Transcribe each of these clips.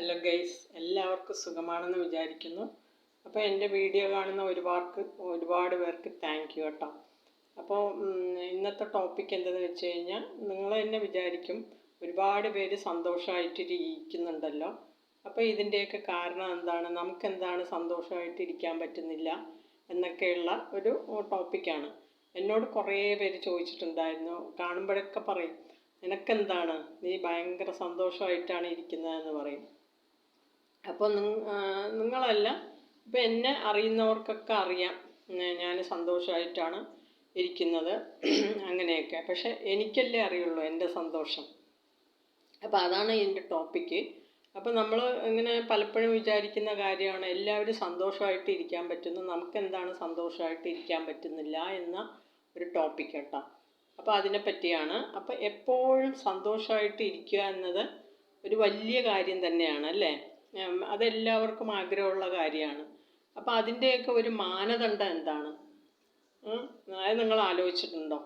Hello guys എല്ലാവർക്കും സുഖമാണെന്ന് വിചാരിക്കുന്നു. അപ്പോൾ എന്റെ വീഡിയോ കാണുന്ന ഒരുപാട് ഒരുപാട് പേർക്ക് താങ്ക് യു കേട്ടോ അപ്പോൾ ഇന്നത്തെ ടോപ്പിക് എന്തെന്ന് വെച്ച് കഴിഞ്ഞാൽ നിങ്ങൾ തന്നെ വിചാരിക്കും ഒരുപാട് പേര് സന്തോഷമായിട്ടിരിക്കുന്നുണ്ടല്ലോ അപ്പോൾ ഇതിന്റെയൊക്കെ കാരണം എന്താണ്? നമുക്ക് എന്താണ് സന്തോഷമായിട്ട് ഇരിക്കാൻ പറ്റുന്നില്ല എന്നൊക്കെയുള്ള ഒരു ടോപ്പിക്കാണ് എന്നോട് കുറേ പേര് ചോദിച്ചിട്ടുണ്ടായിരുന്നു. കാണുമ്പോഴൊക്കെ പറയും നിനക്കെന്താണ്? നീ ഭയങ്കര സന്തോഷമായിട്ടാണ് ഇരിക്കുന്നതെന്ന് പറയും. അപ്പോൾ നിങ്ങളല്ല ഇപ്പം എന്നെ അറിയുന്നവർക്കൊക്കെ അറിയാം. ഞാൻ സന്തോഷമായിട്ടാണ് ഇരിക്കുന്നത്. അങ്ങനെയൊക്കെ. പക്ഷെ എനിക്കല്ലേ അറിയുള്ളൂ എന്റെ സന്തോഷം. അപ്പോൾ അതാണ് എന്റെ ടോപ്പിക്ക്. അപ്പോൾ നമ്മൾ ഇങ്ങനെ പലപ്പോഴും വിചാരിക്കുന്ന കാര്യമാണ് എല്ലാവരും സന്തോഷമായിട്ട് ഇരിക്കാൻ പറ്റുന്നു. നമുക്ക് എന്താണ് സന്തോഷമായിട്ട് ഇരിക്കാൻ പറ്റുന്നില്ല എന്ന ഒരു ടോപ്പിക് കേട്ടോ. അപ്പോൾ അതിനെ പറ്റിയാണ് അപ്പോൾ എപ്പോഴും സന്തോഷമായിട്ട് ഇരിക്കുക എന്നത് ഒരു വലിയ കാര്യം തന്നെയാണ് അല്ലേ? അതെല്ലാവർക്കും ആഗ്രഹമുള്ള കാര്യമാണ്. അപ്പോൾ അതിന്റെയൊക്കെ ഒരു മാനദണ്ഡം എന്താണ്? അതായത് അത് നിങ്ങൾ ആലോചിച്ചിട്ടുണ്ടോ?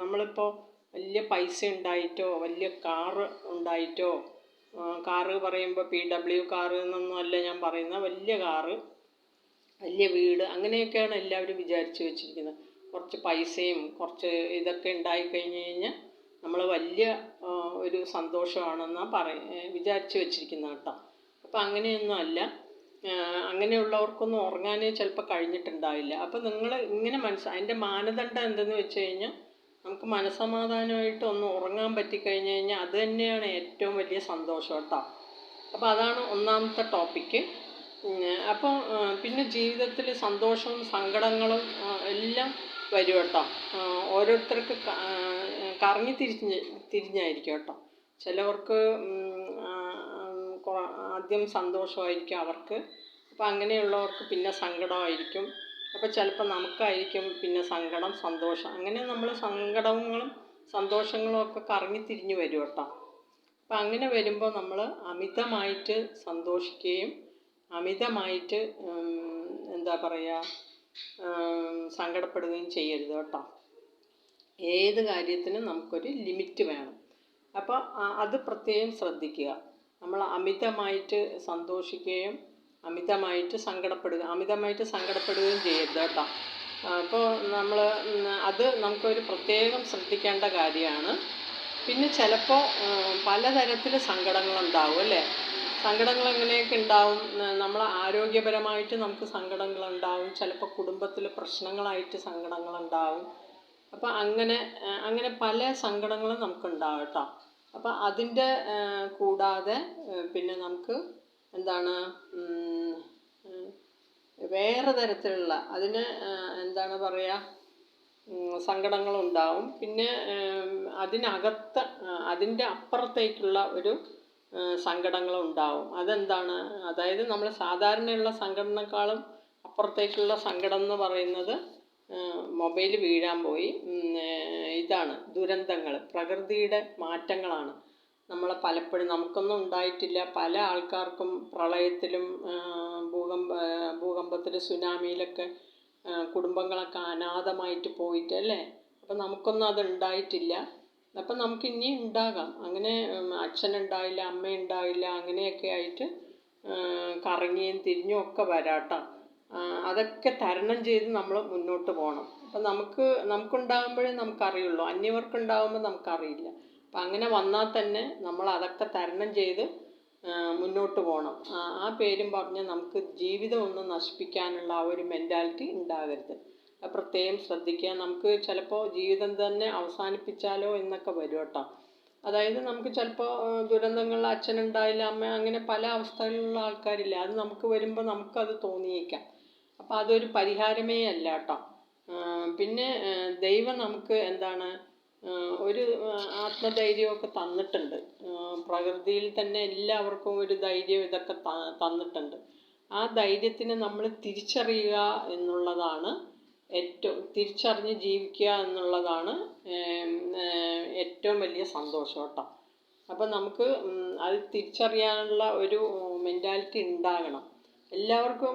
നമ്മളിപ്പോൾ വലിയ പൈസ ഉണ്ടായിട്ടോ വലിയ കാറ് ഉണ്ടായിട്ടോ കാറ് പറയുമ്പോൾ പി ഡബ്ല്യു കാറ് എന്നൊന്നുമല്ല ഞാൻ പറയുന്നത്. വലിയ കാറ് വലിയ വീട് അങ്ങനെയൊക്കെയാണ് എല്ലാവരും വിചാരിച്ചു വെച്ചിരിക്കുന്നത്. കുറച്ച് പൈസയും കുറച്ച് ഇതൊക്കെ ഉണ്ടായിക്കഴിഞ്ഞ് കഴിഞ്ഞാൽ നമ്മൾ വലിയ ഒരു സന്തോഷമാണെന്നാണ് പറ വിചാരിച്ചു വെച്ചിരിക്കുന്നത് കേട്ടോ. അപ്പോൾ അങ്ങനെയൊന്നും അല്ല. അങ്ങനെയുള്ളവർക്കൊന്നും ഉറങ്ങാനേ ചിലപ്പോൾ കഴിഞ്ഞിട്ടുണ്ടാവില്ല. അപ്പോൾ നിങ്ങൾ ഇങ്ങനെ മനസ്സ് അതിന്റെ മാനദണ്ഡം എന്തെന്ന് വെച്ച് കഴിഞ്ഞാൽ നമുക്ക് മനസമാധാനമായിട്ട് ഒന്ന് ഉറങ്ങാൻ പറ്റിക്കഴിഞ്ഞ് കഴിഞ്ഞാൽ അത് തന്നെയാണ് ഏറ്റവും വലിയ സന്തോഷം കേട്ടോ. അപ്പോൾ അതാണ് ഒന്നാമത്തെ ടോപ്പിക്ക് അപ്പോൾ പിന്നെ ജീവിതത്തിൽ സന്തോഷവും സങ്കടങ്ങളും എല്ലാം വരും കേട്ടോ. ഓരോരുത്തർക്ക് കറങ്ങി തിരിഞ്ഞ് തിരിഞ്ഞായിരിക്കും കേട്ടോ. ചിലവർക്ക് ആദ്യം സന്തോഷമായിരിക്കും അവർക്ക്. അപ്പോൾ അങ്ങനെയുള്ളവർക്ക് പിന്നെ സങ്കടമായിരിക്കും. അപ്പോൾ ചിലപ്പോൾ നമുക്കായിരിക്കും പിന്നെ സങ്കടം സന്തോഷം. അങ്ങനെ നമ്മൾ സങ്കടങ്ങളും സന്തോഷങ്ങളും ഒക്കെ കറങ്ങി തിരിഞ്ഞ് വരും കേട്ടോ. അപ്പം അങ്ങനെ വരുമ്പോൾ നമ്മൾ അമിതമായിട്ട് സന്തോഷിക്കുകയും അമിതമായിട്ട് എന്താ പറയുക സങ്കടപ്പെടുകയും ചെയ്യരുത് കേട്ടോ. ഏത് കാര്യത്തിനും നമുക്കൊരു ലിമിറ്റ് വേണം. അപ്പോൾ അത് പ്രത്യേകം ശ്രദ്ധിക്കുക. നമ്മൾ അമിതമായിട്ട് സന്തോഷിക്കുകയും അമിതമായിട്ട് സങ്കടപ്പെടുക അമിതമായിട്ട് സങ്കടപ്പെടുകയും ചെയ്യരുത് കേട്ടോ. അപ്പോൾ നമ്മൾ അത് നമുക്കൊരു പ്രത്യേകം ശ്രദ്ധിക്കേണ്ട കാര്യമാണ്. പിന്നെ ചിലപ്പോൾ പലതരത്തിൽ സങ്കടങ്ങളുണ്ടാവും അല്ലേ? സങ്കടങ്ങൾ എങ്ങനെയൊക്കെ ഉണ്ടാവും നമ്മൾ ആരോഗ്യപരമായിട്ട് നമുക്ക് സങ്കടങ്ങളുണ്ടാവും. ചിലപ്പോൾ കുടുംബത്തിൽ പ്രശ്നങ്ങളായിട്ട് സങ്കടങ്ങളുണ്ടാവും. അപ്പോൾ അങ്ങനെ അങ്ങനെ പല സങ്കടങ്ങളും നമുക്കുണ്ടാവും കേട്ടോ. അപ്പോൾ അതിന്റെ കൂടാതെ പിന്നെ നമുക്ക് എന്താണ് വേറെ തരത്തിലുള്ള അതിന് എന്താണ് പറയുക സങ്കടങ്ങളുണ്ടാവും. പിന്നെ അതിനകത്ത് അതിന്റെ അപ്പുറത്തേക്കുള്ള ഒരു സങ്കടങ്ങളുണ്ടാവും. അതെന്താണ്? അതായത് നമ്മൾ സാധാരണയുള്ള സങ്കടനേക്കാളും അപ്പുറത്തേക്കുള്ള സങ്കടം എന്ന് പറയുന്നത് മൊബൈൽ വീഴാൻ പോയി. ഇതാണ് ദുരന്തങ്ങൾ. പ്രകൃതിയുടെ മാറ്റങ്ങളാണ്. നമ്മൾ പലപ്പോഴും നമുക്കൊന്നും ഉണ്ടായിട്ടില്ല. പല ആൾക്കാർക്കും പ്രളയത്തിലും ഭൂകമ്പ ഭൂകമ്പത്തിൽ സുനാമിയിലൊക്കെ കുടുംബങ്ങളൊക്കെ അനാഥമായിട്ട് പോയിട്ട് അല്ലേ? അപ്പം നമുക്കൊന്നും അത് ഉണ്ടായിട്ടില്ല. അപ്പം നമുക്ക് ഇനി ഉണ്ടാകാം. അങ്ങനെ ഉം, അച്ഛനുണ്ടായില്ല അമ്മയുണ്ടായില്ല അങ്ങനെയൊക്കെ ആയിട്ട് കറങ്ങിയും തിരിഞ്ഞും ഒക്കെ വരാട്ടോ അതൊക്കെ തരണം ചെയ്ത് നമ്മൾ മുന്നോട്ട് പോകണം അപ്പം നമുക്ക് നമുക്കുണ്ടാകുമ്പോഴേ നമുക്കറിയുള്ളൂ. അന്യവർക്കുണ്ടാകുമ്പോൾ നമുക്കറിയില്ല. അപ്പം അങ്ങനെ വന്നാൽ തന്നെ നമ്മൾ അതൊക്കെ തരണം ചെയ്ത് മുന്നോട്ട് പോകണം ആ പേരും പറഞ്ഞ് നമുക്ക് ജീവിതം ഒന്ന് നശിപ്പിക്കാനുള്ള ആ ഒരു മെന്റാലിറ്റി ഉണ്ടാകരുത്. പ്രത്യേകം ശ്രദ്ധിക്കുക. നമുക്ക് ചിലപ്പോൾ ജീവിതം തന്നെ അവസാനിപ്പിച്ചാലോ എന്നൊക്കെ വരും കേട്ടോ. അതായത് നമുക്ക് ചിലപ്പോൾ ദുരന്തങ്ങളിൽ അച്ഛനുണ്ടായില്ല അമ്മ അങ്ങനെ പല അവസ്ഥകളിലുള്ള ആൾക്കാരില്ല അത് നമുക്ക് വരുമ്പോൾ നമുക്കത് തോന്നിയേക്കാം. അപ്പോൾ അതൊരു പരിഹാരമേ അല്ല കേട്ടോ പിന്നെ ദൈവം നമുക്ക് എന്താണ് ഒരു ആത്മധൈര്യമൊക്കെ തന്നിട്ടുണ്ട്. പ്രകൃതിയിൽ തന്നെ എല്ലാവർക്കും ഒരു ധൈര്യം ഇതൊക്കെ തന്നിട്ടുണ്ട്. ആ ധൈര്യത്തിനെ നമ്മൾ തിരിച്ചറിയുക എന്നുള്ളതാണ് ഏറ്റവും തിരിച്ചറിഞ്ഞ് ജീവിക്കുക എന്നുള്ളതാണ് ഏറ്റവും വലിയ സന്തോഷം കേട്ടോ അപ്പം നമുക്ക് അത് തിരിച്ചറിയാനുള്ള ഒരു മെന്റാലിറ്റി ഉണ്ടാകണം. എല്ലാവർക്കും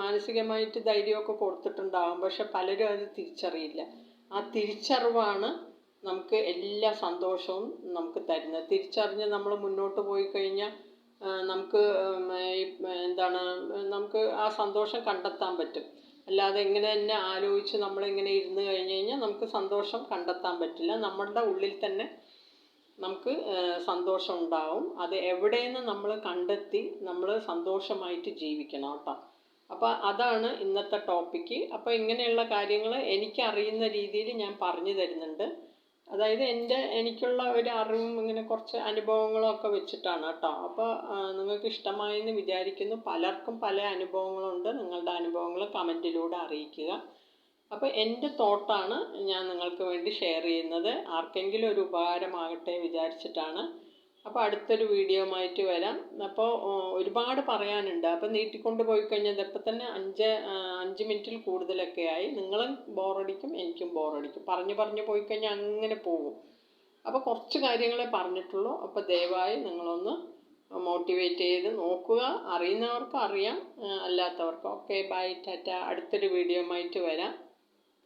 മാനസികമായിട്ട് ധൈര്യമൊക്കെ കൊടുത്തിട്ടുണ്ടാകും പക്ഷെ പലരും അത് തിരിച്ചറിയില്ല. ആ തിരിച്ചറിവാണ് നമുക്ക് എല്ലാ സന്തോഷവും നമുക്ക് തരുന്നത്. തിരിച്ചറിഞ്ഞ് നമ്മൾ മുന്നോട്ട് പോയി കഴിഞ്ഞാൽ നമുക്ക് എന്താണ് നമുക്ക് ആ സന്തോഷം കണ്ടെത്താൻ പറ്റും. അല്ലാതെ ഇങ്ങനെ തന്നെ ആലോചിച്ച് നമ്മളിങ്ങനെ ഇരുന്ന് കഴിഞ്ഞ് കഴിഞ്ഞാൽ നമുക്ക് സന്തോഷം കണ്ടെത്താൻ പറ്റില്ല. നമ്മളുടെ ഉള്ളിൽ തന്നെ നമുക്ക് സന്തോഷം ഉണ്ടാവും അത് എവിടെയെന്ന് നമ്മൾ കണ്ടെത്തി നമ്മൾ സന്തോഷമായിട്ട് ജീവിക്കണം കേട്ടോ. അപ്പോൾ അതാണ് ഇന്നത്തെ ടോപ്പിക്ക് അപ്പോൾ ഇങ്ങനെയുള്ള കാര്യങ്ങൾ എനിക്കറിയുന്ന രീതിയിൽ ഞാൻ പറഞ്ഞു തരുന്നുണ്ട്. അതായത് എന്റെ എനിക്കുള്ള ഒരു അറിവും ഇങ്ങനെ കുറച്ച് അനുഭവങ്ങളും ഒക്കെ വെച്ചിട്ടാണ് കേട്ടോ. അപ്പോൾ നിങ്ങൾക്ക് ഇഷ്ടമായെന്ന് വിചാരിക്കുന്നു. പലർക്കും പല അനുഭവങ്ങളുണ്ട്. നിങ്ങളുടെ അനുഭവങ്ങൾ കമന്റിലൂടെ അറിയിക്കുക. അപ്പോൾ എന്റെ തോട്ടാണ് ഞാൻ നിങ്ങൾക്ക് വേണ്ടി ഷെയർ ചെയ്യുന്നത്. ആർക്കെങ്കിലും ഒരു ഉപകാരമാകട്ടെ വിചാരിച്ചിട്ടാണ്. അപ്പോൾ അടുത്തൊരു വീഡിയോയുമായിട്ട് വരാം. അപ്പോൾ ഒരുപാട് പറയാനുണ്ട്. അപ്പോൾ നീട്ടിക്കൊണ്ട് പോയി കഴിഞ്ഞാൽ ഇപ്പം തന്നെ അഞ്ച് അഞ്ച് മിനിറ്റിൽ കൂടുതലൊക്കെ ആയി. നിങ്ങളും ബോറടിക്കും എനിക്കും ബോറടിക്കും പറഞ്ഞു പറഞ്ഞു പോയി കഴിഞ്ഞാൽ അങ്ങനെ പോകും. അപ്പോൾ കുറച്ച് കാര്യങ്ങളെ പറഞ്ഞിട്ടുള്ളൂ. അപ്പോൾ ദയവായി നിങ്ങളൊന്ന് മോട്ടിവേറ്റ് ചെയ്ത് നോക്കുക. അറിയുന്നവർക്ക് അറിയാം അല്ലാത്തവർക്കും. ഓക്കെ ബൈ ടാറ്റ അടുത്തൊരു വീഡിയോയുമായിട്ട് വരാം.